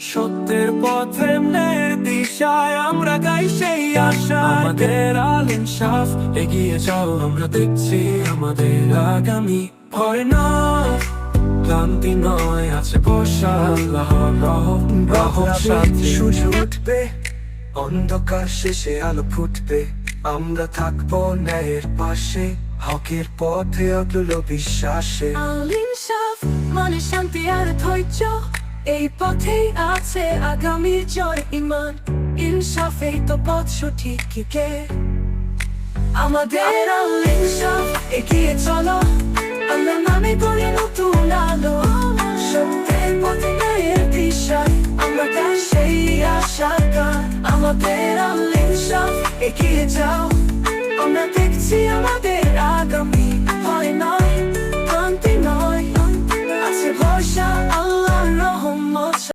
সত্যের পথে দিশায় আমরা গাই সেই আশা। আমাদের আল ইনসাফ এগিয়ে যাও আমরা দেখছি আমাদের আগামী ভয় না। ক্লান্তি নয় আছে বর্ষা আল্লাহ রহম রহম সাথে। সূর্য উঠবে অন্ধকার শেষে আলো ফুটবে। আমরা থাকব ন্যায়ের পাশে হকের পথে অতুল বিশ্বাসে। আল ইনসাফ মানে শান্তি আর ধৈর্য। এই পথেই আছে আগামীর জয় ইমান। ইনসাফেই তো পথ সঠিক কে? আমাদের ইনসাফ এগিয়ে চলো। আমরা নামে গড়ে নতুন আলো। সত্যের পথে আমরা সেই গান আমাদের ইনসাফ এগিয়ে যাও।